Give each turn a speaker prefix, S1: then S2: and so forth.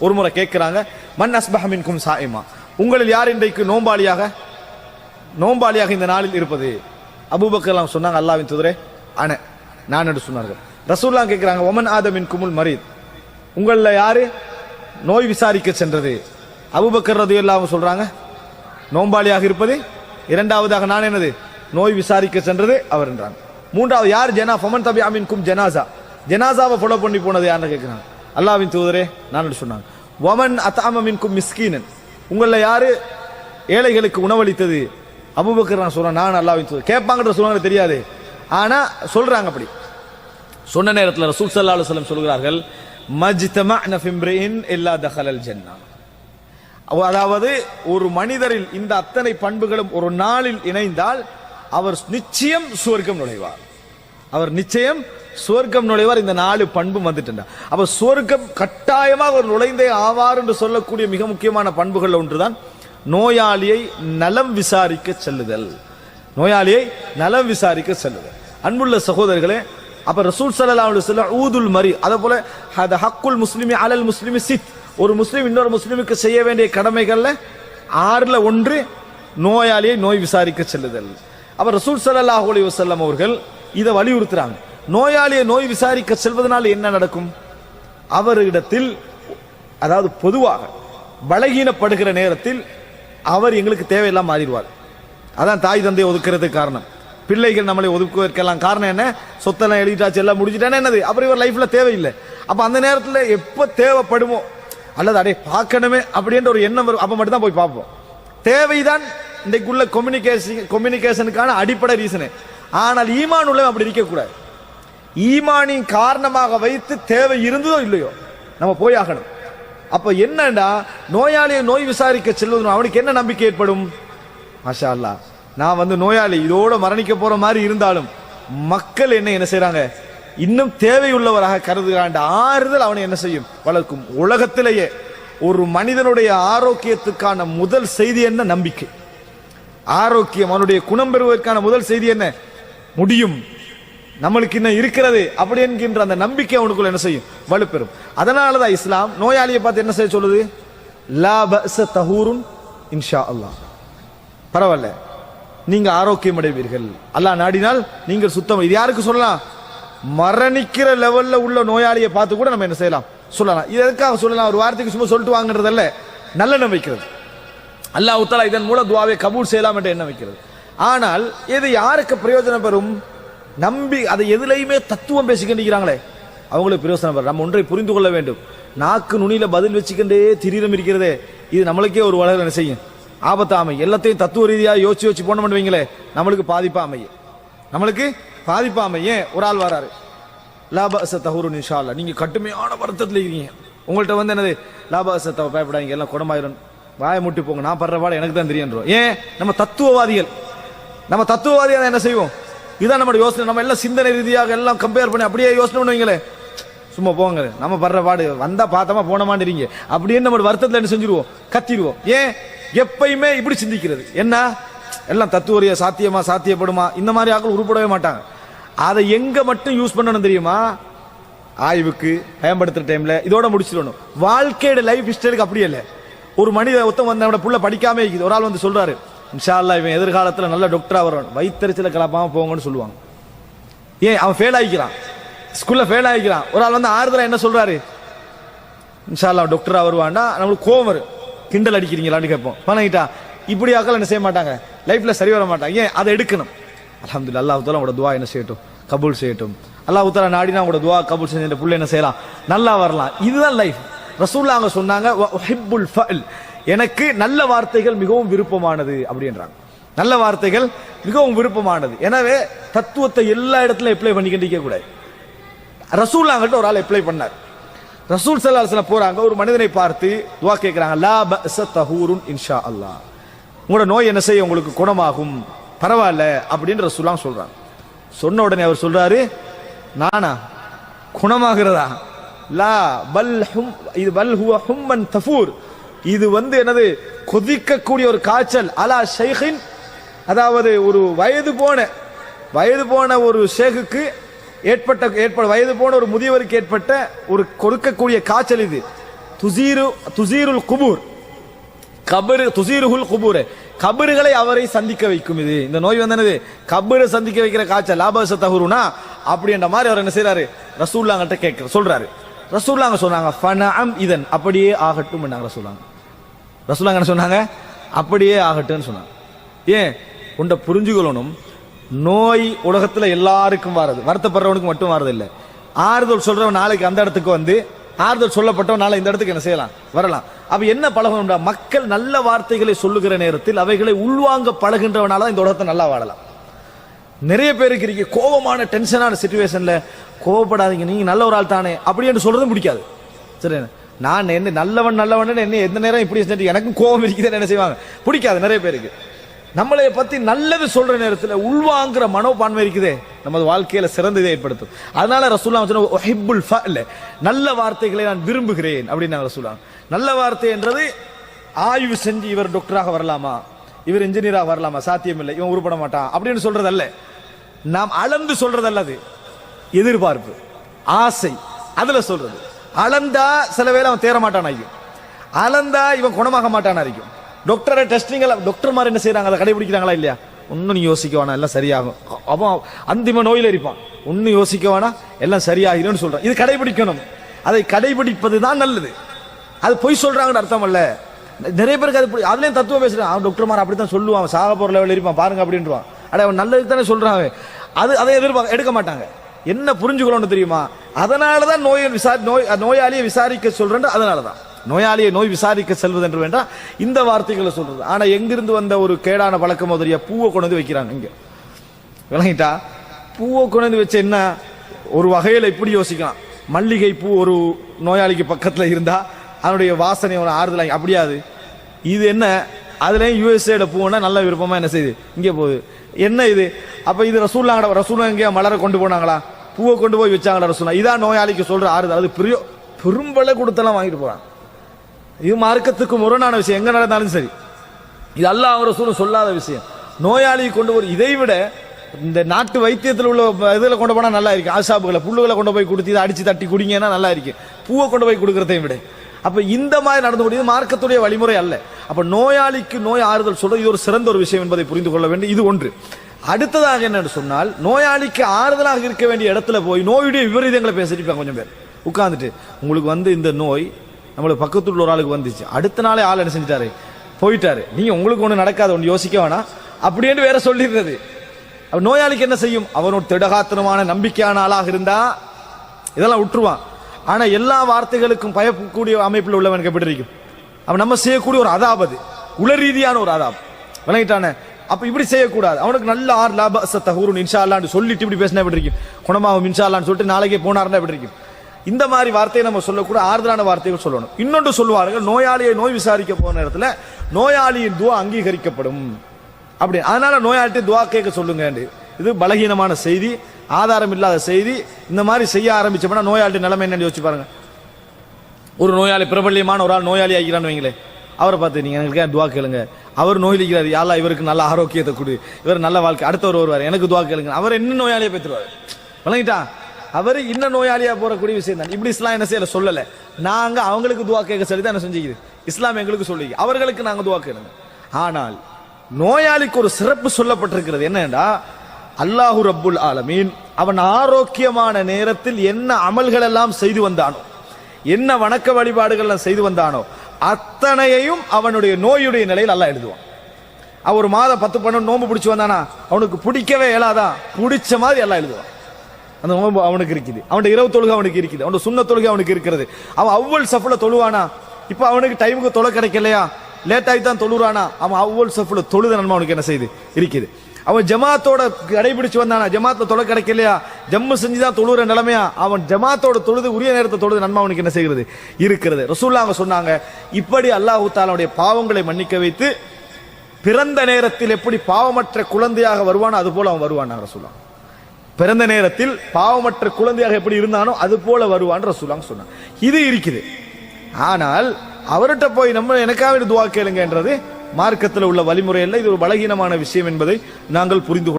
S1: ஒரு முறை கேட்குறாங்க மன் அஸ்பஹமின்கும் சாயிமா? உங்களில் யார் இன்றைக்கு நோம்பாளியாக? நோம்பாளியாக இந்த நாளில் இருப்பது? அபூபக்கர்லாம் சொன்னாங்க அல்லாவின் துதரே அன. நான் என்று சொன்னார்கள். ரசூல்லாம் கேட்குறாங்க ஒமன் ஆதமின் குமுல் மரீத். உங்களில் யார்? நோய் விசாரிக்க சென்றது. அபூபக்கர் ரதி சொல்கிறாங்க நோம்பாளியாக இருப்பது? இரண்டாவதாக நான் என்னது? நோய் விசாரிக்க சென்றது அவர் என்றாங்க மூன்றாவது யார் ஜனா ஃபமன் தபி அமின்கும் ஜனாசா? ஜனாசாவை ஃபாலோ பண்ணி போனது யாருன்னு கேட்குறாங்க அல்லாவின் தூதரே நான் சொன்னாங்க. வமன் அத்தாமின்கும் மிஸ்கீனன். உங்களில் யார் ஏழைகளுக்கு உணவளித்தது? அபுபக்கர் நான் சொல்கிறேன் நான் அல்லாவின் தூதர். கேட்பாங்கன்ற சொல்லுவாங்க தெரியாது. ஆனால் சொல்கிறாங்க அப்படி. சொன்ன நேரத்தில் ரசூல் சல்லா அலுவலம் சொல்கிறார்கள் மஜ்தமா ஃபிம்ரின் இல்லா தஹலல் ஜன்னா. அதாவது ஒரு மனிதரில் இந்த அத்தனை பண்புகளும் ஒரு நாளில் இணைந்தால் அவர் நிச்சயம் சுவர்க்கம் நுழைவார். அவர் நிச்சயம் சுவர்க்கம் நுழைவார். இந்த நாலு பண்பும் வந்துட்டு அப்ப சுவர்க்கம் கட்டாயமாக ஒரு நுழைந்தே ஆவார் என்று சொல்லக்கூடிய மிக முக்கியமான பண்புகள் ஒன்றுதான் நோயாளியை நலம் விசாரிக்க செல்லுதல். நோயாளியை நலம் விசாரிக்க செல்லுதல். அன்புள்ள சகோதரர்களே அப்ப ரசூல் சல்லா சொல்ல ஊதுல் மரி அதே போல ஹக்குல் முஸ்லிமி அலல் முஸ்லிமி சித். ஒரு முஸ்லீம் இன்னொரு முஸ்லிமுக்கு செய்ய வேண்டிய கடமைகள்ல ஆறுல ஒன்று நோயாளியை நோய் விசாரிக்க செல்லுதல். அப்ப ரசூல் சல்லாஹ் அலி வசல்லம் அவர்கள் இதை வலியுறுத்துறாங்க. நோயாளியை நோய் விசாரிக்க செல்வதனால் என்ன நடக்கும்? அவரிடத்தில் அதாவது பொதுவாக பலகீனப்படுகிற நேரத்தில் அவர் எங்களுக்கு தேவையெல்லாம் மாறிடுவார். அதான் தாய் தந்தை ஒதுக்குறதுக்கு காரணம். பிள்ளைகள் நம்மளை ஒதுக்குவதற்கெல்லாம் காரணம் என்ன? சொத்தெல்லாம் எழுதிட்டாச்சு எல்லாம் முடிச்சிட்டானே என்னது? அப்புறம் இவர் லைஃப்ல தேவையில்லை. அப்போ அந்த நேரத்தில் எப்போ தேவைப்படுமோ? அல்லது அடே பார்க்கணுமே அப்படின்ற ஒரு எண்ணம் வரும். அப்போ மட்டும் தான் போய் பார்ப்போம். தேவைதான். இன்றைக்குள்ள கம்யூனிகேஷன் கம்யூனிகேஷனுக்கான அடிப்படை ரீசனு ஆனால் ஈமான் உள்ளவன் அப்படி இருக்கக்கூடாது. ஈமானின் காரணமாக வைத்து தேவை இருந்ததோ இல்லையோ நம்ம போய் ஆகணும். அப்போ என்னடா நோயாளியை நோய் விசாரிக்க செல்வது அவனுக்கு என்ன நம்பிக்கை ஏற்படும்? மாஷா அல்லாஹ் நான் வந்து நோயாளி இதோட மரணிக்க போற மாதிரி இருந்தாலும் மக்கள் என்ன என்ன செய்யறாங்க இன்னும் தேவையுள்ளவராக கருதுகிறாண்ட ஆறுதல் அவனை என்ன செய்யும்? வளர்க்கும். உலகத்திலேயே ஒரு மனிதனுடைய ஆரோக்கியத்துக்கான முதல் செய்தி என்ன? நம்பிக்கை. ஆரோக்கியம் அவனுடைய குணம் பெறுவதற்கான முதல் செய்தி என்ன? முடியும். நம்மளுக்கு இன்னும் இருக்கிறது அப்படி என்கின்ற அந்த நம்பிக்கை அவனுக்குள்ள என்ன செய்யும்? வலுப்பெறும். அதனாலதான் இஸ்லாம் நோயாளியை பார்த்து என்ன செய்ய சொல்லுது? லா பஅஸ தஹூருன் இன்ஷா அல்லாஹ் பரவாயில்ல. நீங்க ஆரோக்கியம் அடைவீர்கள். அல்லாஹ் நாடினால் நீங்கள் சுத்தம் இது யாருக்கு சொல்லலாம்? மரணிக்கிற லெவல்ல உள்ள நோயாளியை பார்த்து கூட நம்ம என்ன செய்யலாம்? சொல்லலாம். இது எதுக்காக சொல்லலாம்? ஒரு வார்த்தைக்கு சும்மா சொல்லிட்டு வாங்குறதல்ல. நல்லெண்ணம் வைக்கிறது. அல்லாஹ் உத்தாலா இதன் மூலம் துவாவை கபூல் செய்யலாம் என்று எண்ணம் வைக்கிறது. ஆனால் இது யாருக்கு பிரயோஜனம் பெறும் நம்பி அதை எதுலையுமே தத்துவம் பேசிக்கின்றாங்களே அவங்களுக்கு பிரயோசனம் பெறும் நம்ம ஒன்றை புரிந்து கொள்ள வேண்டும். நாக்கு நுனியில பதில் வச்சுக்கின்றே திரீரம் இருக்கிறதே. இது நம்மளுக்கே ஒரு வளர செய்யும்? ஆபத்தாமை எல்லாத்தையும் தத்துவ ரீதியாக யோசிச்சு யோசிச்சு போன வைங்களே நம்மளுக்கு பாதிப்பா நம்மளுக்கு பாதிப்பா ஒரு ஆள் வராரு. லாபாச தகுரு இன்ஷா அல்லாஹ் நீங்க கட்டுமையான வருத்தத்தில் இருக்கீங்க. உங்கள்ட்ட வந்து என்னது? லாபாச தவ பயப்படாங்க எல்லாம் குடமாயிரும் வாயை முட்டி போங்க. நான் படுற பாடம் எனக்கு தான் தெரியும் ஏன்? நம்ம தத்துவவாதிகள். நம்ம தத்துவவாதியாக என்ன செய்வோம்? இதான் நம்ம யோசனை. நம்ம எல்லாம் சிந்தனை ரீதியாக எல்லாம் கம்பேர் பண்ணி அப்படியே யோசனை பண்ணுவீங்களே சும்மா போங்க. நம்ம படுற பாடு வந்தா பார்த்தமா போன அப்படின்னு நம்ம வருத்தத்தில் என்ன செஞ்சிருவோம்? கத்திடுவோம். ஏன்? எப்பயுமே இப்படி சிந்திக்கிறது. என்ன? எல்லாம் தத்துவரிய சாத்தியமா சாத்தியப்படுமா? இந்த மாதிரி ஆட்கள் உருப்படவே மாட்டாங்க. அதை எங்க மட்டும் யூஸ் பண்ணணும் தெரியுமா? ஆய்வுக்கு பயன்படுத்துற டைம்ல இதோட முடிச்சிடணும். வாழ்க்கையோட லைஃப் ஹிஸ்டரிக்கு அப்படி இல்லை ஒரு மனித ஒருத்தன் வந்து அவனோட புள்ள படிக்காம இருக்குது. ஒரு ஆள் வந்து சொல்றாரு இன்ஷா இவன் எதிர்காலத்தில் நல்ல டாக்டராக வரணும். வயிற்றுல கலப்பாமல் போங்கன்னு சொல்லுவாங்க. ஏன்? அவன் ஃபெயில் ஆகிக்கிறான் ஸ்கூலில் ஃபெயில் ஆகிக்கிறான் ஒரு ஆள் வந்து ஆறுதலா என்ன சொல்கிறாரு இன்ஷா டாக்டராக டாக்டரா வருவான்டா நம்மளுக்கு கோவம் வரும். கிண்டல் அடிக்கிறீங்களான்னு கேட்போம். பண்ணிக்கிட்டா இப்படி ஆக்கள் என்ன செய்ய மாட்டாங்க. லைஃப்பில் சரி வர மாட்டாங்க. ஏன்? அதை எடுக்கணும். அல்ஹம்துலில்லாஹ் அல்லாஹ் தாலா உங்களோட துவா என்ன செய்யட்டும்? கபூல் செய்யட்டும். அல்லாஹ் நாடினா உங்களோட துவா கபூல் செஞ்ச புள்ள என்ன செய்யலாம்? நல்லா வரலாம். இதுதான் லைஃப் ரசூல்லா அவங்க சொன்னாங்க எனக்கு நல்ல வார்த்தைகள் மிகவும் விருப்பமானது அப்படின்றாங்க. நல்ல வார்த்தைகள் மிகவும் விருப்பமானது. எனவே தத்துவத்தை எல்லா இடத்துலையும் அப்ளை பண்ணிக்கிட்டே கூடாது. ரசூல்லாங்கிட்ட ஒரு ஆள் அப்ளை பண்ணார். ரசூல் சல்லா அலுவலம் போறாங்க ஒரு மனிதனை பார்த்து துவா கேட்கிறாங்க லா பஅஸ தஹூருன் இன்ஷா அல்லாஹ். உங்களோட நோய் என்ன செய்ய உங்களுக்கு குணமாகும். பரவாயில்ல அப்படின்னு ரசூலாம் சொல்றாங்க. சொன்ன உடனே அவர் சொல்றாரு நானா? குணமாகிறதா? லா பல் ஹும் இது பல் ஹுவ ஹும்மன் தஃபூர். இது வந்து என்னது கொதிக்கக்கூடிய ஒரு காய்ச்சல் அலா ஷைஹின் அதாவது ஒரு வயது போன வயது போன ஒரு ஷேகுக்கு ஏற்பட்ட ஏற்பட வயது போன ஒரு முதியவருக்கு ஏற்பட்ட ஒரு கொடுக்கக்கூடிய காய்ச்சல் இது. துசீரு துசீருல் குபூர். கபரு துசீருகுல் குபூர். கபறுகளை அவரை சந்திக்க வைக்கும் இது. இந்த நோய் வந்து என்னது சந்திக்க வைக்கிற காய்ச்சல் லாபச தகுருனா அப்படின்ற மாதிரி அவர் என்ன செய்யறாரு ரசூல்லாங்கிட்ட கேட்க சொல்றாரு. ரசூல்லாங்க சொன்னாங்க இதன். அப்படியே ஆகட்டும் ரசூல்லாங்க ரசூலாங்க என்ன சொன்னாங்க? அப்படியே ஆகட்டும்னு சொன்னாங்க. ஏன்? உண்டை புரிஞ்சுக்கொள்ளணும் நோய் உலகத்தில் எல்லாருக்கும் வாரது. வருத்தப்படுறவனுக்கு மட்டும் வாரது இல்லை ஆறுதல் சொல்றவன் நாளைக்கு அந்த இடத்துக்கு வந்து ஆறுதல் சொல்லப்பட்டவன் நாளை இந்த இடத்துக்கு என்ன செய்யலாம்? வரலாம். அப்ப என்ன பழகணும்டா மக்கள் நல்ல வார்த்தைகளை சொல்லுகிற நேரத்தில் அவைகளை உள்வாங்க பழகின்றவனால தான் இந்த உலகத்தை நல்லா வாழலாம். நிறைய பேருக்கு இருக்கு. கோபமான டென்ஷனான சுச்சுவேஷன்ல கோவப்படாதீங்க நீங்க நல்ல ஒரு ஆள் தானே. அப்படின்னு சொல்றதும் பிடிக்காது. சரி நான் என்ன நல்லவன் நல்லவன் என்ன எந்த நேரம் இப்படி செஞ்சு எனக்கும் கோபம் இருக்குதுன்னு என்ன செய்வாங்க? பிடிக்காது நிறைய பேருக்கு. நம்மளை பத்தி நல்லது சொல்ற நேரத்தில் உள்வாங்குற மனோபான்மை இருக்குதே நமது வாழ்க்கையில சிறந்ததை ஏற்படுத்தும். அதனால ரசூல்லா சொன்ன நல்ல வார்த்தைகளை நான் விரும்புகிறேன் அப்படின்னு சொல்லுவாங்க. நல்ல வார்த்தை என்றது ஆய்வு செஞ்சு இவர் டாக்டராக வரலாமா? இவர் இன்ஜினியராக வரலாமா? சாத்தியம் இல்லை இவன் உருப்பட மாட்டான். அப்படின்னு சொல்றதல்ல. நாம் அளந்து சொல்றது அல்லது எதிர்பார்ப்பு ஆசை அதுல சொல்றது. அளந்தா சில வேலை அவன் தேர மாட்டான் ஐயும் அளந்தா இவன் குணமாக மாட்டான் அறிக்கும் டாக்டரை டெஸ்டிங் டாக்டர் மாதிரி என்ன செய்யறாங்க அதை கடைபிடிக்கிறாங்களா இல்லையா? ஒன்னும் நீ யோசிக்க வேணாம் எல்லாம் சரியாகும். அவன் அந்திம நோயில் இருப்பான். ஒன்னும் யோசிக்க வேணாம் எல்லாம் சரியாகிடும்னு சொல்றான். இது கடைபிடிக்கணும். அதை கடைபிடிப்பது தான் நல்லது. அது பொய் சொல்றாங்கன்னு அர்த்தம் அல்ல நிறைய பேருக்கு அது அதுலயும் தத்துவம் பேசுறான். அவன் டாக்டர் மாதிரி அப்படித்தான் சொல்லுவான். அவன் சாக போற லெவலில் இருப்பான். பாருங்க அப்படின்றான் அட அவன் நல்லதுக்கு தானே சொல்றான் அது அதை எதிர்பார்க்க எடுக்க மாட்டாங்க. என்ன புரிஞ்சுக்கணும்னு தெரியுமா? அதனால தான் நோயை விசாரி நோய் நோயாளியை விசாரிக்க சொல்றேன் அதனால தான் நோயாளியை நோய் விசாரிக்க செல்வது என்று வேண்டாம் இந்த வார்த்தைகளை சொல்றது. ஆனா எங்கிருந்து வந்த ஒரு கேடான பழக்கமோ தெரிய பூவை கொண்டு வைக்கிறாங்க இங்க. விளங்கிட்டா? பூவை கொண்டு வச்ச என்ன? ஒரு வகையில் இப்படி யோசிக்கலாம். மல்லிகை பூ ஒரு நோயாளிக்கு பக்கத்தில் இருந்தா அதனுடைய வாசனை அவனை அப்படியாது. இது என்ன? அதுலேயும் யூஎஸ்ஏல பூவுன்னா நல்ல விருப்பமாக என்ன செய்யுது? இங்கே போகுது. என்ன இது? அப்போ இது ரசூல்லாங்கடா ரசூலா இங்கே மலரை கொண்டு போனாங்களா? பூவை கொண்டு போய் வச்சாங்களா ரசூலா இதான் நோயாளிக்கு சொல்கிற ஆறுதல். அது பெரிய பெரும்பளை கொடுத்தெல்லாம் வாங்கிட்டு போகிறான் இது மார்க்கத்துக்கு முரணான விஷயம். எங்கே நடந்தாலும் சரி. இது அல்லாஹ் அவர் ரசூலும் சொல்லாத விஷயம். நோயாளியை கொண்டு போய் இதை விட இந்த நாட்டு வைத்தியத்தில் உள்ள இதில் கொண்டு போனால் நல்லா இருக்கு. ஆசாப்புகளை புல்லுகளை கொண்டு போய் கொடுத்து இதை அடித்து தட்டி குடிங்கன்னா நல்லா இருக்கு. பூவை கொண்டு போய் கொடுக்குறதையும் விட. அப்ப இந்த மாதிரி நடந்து முடியுது மார்க்கத்துடைய வழிமுறை அல்ல. அப்ப நோயாளிக்கு நோய் ஆறுதல் சொல்றது இது ஒரு சிறந்த ஒரு விஷயம் என்பதை புரிந்து கொள்ள வேண்டும் இது ஒன்று. அடுத்ததாக என்னன்னு சொன்னால் நோயாளிக்கு ஆறுதலாக இருக்க வேண்டிய இடத்துல போய் நோயுடைய விபரீதங்களை பேசிருப்பாங்க கொஞ்சம் பேர். உட்காந்துட்டு உங்களுக்கு வந்து இந்த நோய் நம்மளுக்கு பக்கத்தில் உள்ள ஒரு ஆளுக்கு வந்துச்சு. அடுத்த நாளே ஆள் என்ன செஞ்சிட்டாரு? போயிட்டாரு. நீங்க உங்களுக்கு ஒன்று நடக்காது ஒன்று யோசிக்க வேணாம் அப்படின்னு வேற சொல்லிடுறது. நோயாளிக்கு என்ன செய்யும்? அவனோட திடகாத்திரமான நம்பிக்கையான ஆளாக இருந்தா இதெல்லாம் விட்டுருவான் ஆனால் எல்லா வார்த்தைகளுக்கும் பயப்படக்கூடிய அமைப்பில் உள்ளவன் எப்படி இருக்கும் அவன் நம்ம செய்யக்கூடிய ஒரு அதாபது உல ரீதியான ஒரு அதாப். விளங்கிட்டானே? அப்போ இப்படி செய்யக்கூடாது. அவனுக்கு நல்ல ஆர் லாப தகுரும் இன்ஷா அல்லான்னு சொல்லிட்டு இப்படி பேசினா எப்படி இருக்கும் குணமாகும் இன்ஷா அல்லான்னு சொல்லிட்டு நாளைக்கே போனார்னா எப்படி இருக்கும் இந்த மாதிரி வார்த்தையை நம்ம சொல்லக்கூட ஆறுதலான வார்த்தைகள் சொல்லணும். இன்னொன்று சொல்லுவார்கள் நோயாளியை நோய் விசாரிக்க போன நேரத்தில் நோயாளியின் துவா அங்கீகரிக்கப்படும். அப்படி அதனால நோயாளிட்டு துவா கேட்க சொல்லுங்க இது பலகீனமான செய்தி. ஆதாரம் இல்லாத செய்தி இந்த மாதிரி செய்ய ஆரம்பிச்சோம்னா நோயாளி நிலைமை என்னன்னு யோசிச்சு பாருங்க. ஒரு நோயாளி பிரபல்யமான ஒரு ஆள் நோயாளி ஆகிறான்னு வைங்களேன். அவரை பார்த்து நீங்க எனக்கு துவா கேளுங்க. அவர் நோயிலிக்கிறார். யாரா இவருக்கு நல்ல ஆரோக்கியத்தை கொடு. இவர் நல்ல வாழ்க்கை. அடுத்தவர் வருவார். எனக்கு துவா கேளுங்க. அவர் இன்னும் நோயாளியை பெற்றுருவார் விளங்கிட்டா? அவர் இன்னும் நோயாளியா போறக்கூடிய விஷயம் தான். இப்படி இஸ்லாம் என்ன செய்யல? சொல்லல. நாங்க அவங்களுக்கு துவா கேட்க சொல்லி தான் என்ன செஞ்சுக்குது. இஸ்லாம் எங்களுக்கு சொல்லி அவர்களுக்கு நாங்க துவா கேளுங்க. ஆனால் நோயாளிக்கு ஒரு சிறப்பு சொல்லப்பட்டிருக்கிறது என்னன்னா அல்லாஹு ரப்புல் ஆலமீன் அவன் ஆரோக்கியமான நேரத்தில் என்ன அமல்கள் எல்லாம் செய்து வந்தானோ என்ன வணக்க வழிபாடுகள் செய்து வந்தானோ அத்தனையையும் அவனுடைய நோயுடைய நிலையில் எல்லாம் எழுதுவான். அவன் ஒரு மாதம் பத்து பன்னெண்டு நோன்பு பிடிச்சி வந்தானா அவனுக்கு பிடிக்கவே இயலாதான் பிடிச்ச மாதிரி எல்லாம் எழுதுவான். அந்த நோம்பு அவனுக்கு இருக்குது அவனுடைய இரவு தொழுகை அவனுக்கு இருக்குது அவனுடைய சுண்ண தொழுகை அவனுக்கு இருக்கிறது. அவன் அவ்வளவு சஃப்ல தொழுவானா இப்போ அவனுக்கு டைமுக்கு தொலை கிடைக்கலையா லேட் ஆகி தான் தொழுறானா அவன் அவ்வளவு சஃப்ல தொழுத நன்மை அவனுக்கு என்ன செய்யுது இருக்குது. அவன் ஜமாத்தோட கடைபிடிச்சு வந்தானா? ஜமாத்ல தொலை கிடைக்கலையா? ஜம்மு செஞ்சு தான் தொழுற நிலைமையா? அவன் ஜமாத்தோட தொழுது உரிய நேரத்தை தொழுது நன்மை அவனுக்கு என்ன செய்கிறது? இருக்கிறது. ரசூல்லா அவங்க சொன்னாங்க இப்படி அல்லாஹு தாலாவுடைய பாவங்களை மன்னிக்க வைத்து பிறந்த நேரத்தில் எப்படி பாவமற்ற குழந்தையாக வருவானோ அது போல அவன் வருவான் ரசூல்லா பிறந்த நேரத்தில் பாவமற்ற குழந்தையாக எப்படி இருந்தானோ அது போல வருவான் ரசூலாங்க சொன்னான். இது இருக்குது. ஆனால் அவர்கிட்ட போய் நம்ம எனக்காக துவா கேளுங்கன்றது மார்க்கத்தில் உள்ள வழிமுறை அல்ல இது ஒரு பலகீனமான விஷயம் என்பதை நாங்கள் புரிந்து